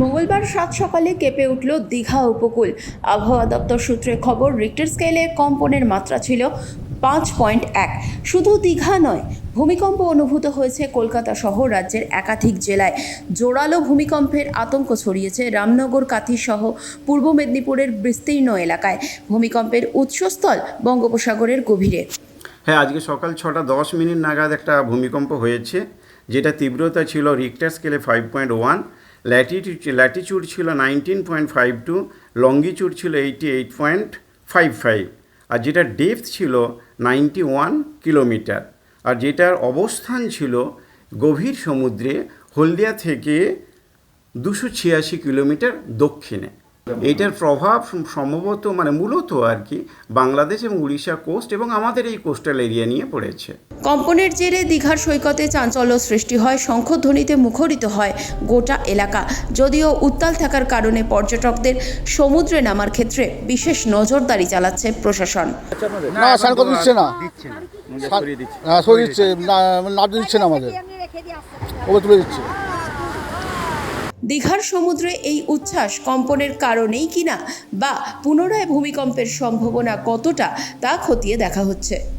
মঙ্গলবার সাত সকালে কেঁপে উঠল দীঘা উপকূল। আবহাওয়া দপ্তর সূত্রে খবর রিক্টার স্কেলে কম্পনের মাত্রা ছিল পাঁচ পয়েন্ট এক। শুধু দীঘা নয়, ভূমিকম্প অনুভূত হয়েছে কলকাতা সহ রাজ্যের একাধিক জেলায়। জোরালো ভূমিকম্পের আতঙ্ক ছড়িয়েছে রামনগর কাথি সহ পূর্ব মেদিনীপুরের বিস্তীর্ণ এলাকায়। ভূমিকম্পের উৎসস্থল বঙ্গোপসাগরের গভীরে। হ্যাঁ আজকে সকাল ছটা দশ মিনিট নাগাদ একটা ভূমিকম্প হয়েছে, যেটা তীব্রতা ছিল রিক্টার স্কেলে five point one latitude latitude ছিল nineteen point five two longitude ছিল eighty eight point five five আর যেটা ডেপথ ছিল নাইনটি ওয়ান কিলোমিটার আর যেটার অবস্থান ছিল গভীর সমুদ্রে হলদিয়া থেকে দুশো ছিয়াশি কিলোমিটার দক্ষিণে। এইটার প্রভাব সম্ভবত মানে মূলত আর কি বাংলাদেশ এবং উড়িষ্যা কোস্ট এবং আমাদের এই কোস্টাল এরিয়া নিয়ে পড়েছে। কম্পনের জেরে দীঘার সৈকতে চাঞ্চল্য সৃষ্টি হয় শঙ্খধ্বনিতে মুখরিত হয় গোটা এলাকা। যদিও উত্তাল থাকার কারণে পর্যটকদের সমুদ্রে নামার ক্ষেত্রে বিশেষ নজরদারি চালাচ্ছে প্রশাসন। না দিচ্ছে না। দিচ্ছে না। সরিয়ে সরিয়ে দিচ্ছে না নামতে দিচ্ছে না আমাদের। ওকে তুলে দিচ্ছে। দীঘার সমুদ্রে এই উচ্ছ্বাস কম্পনের কারণেই কিনা বা পুনরায় ভূমিকম্পের সম্ভাবনা কতটা তা খতিয়ে দেখা হচ্ছে।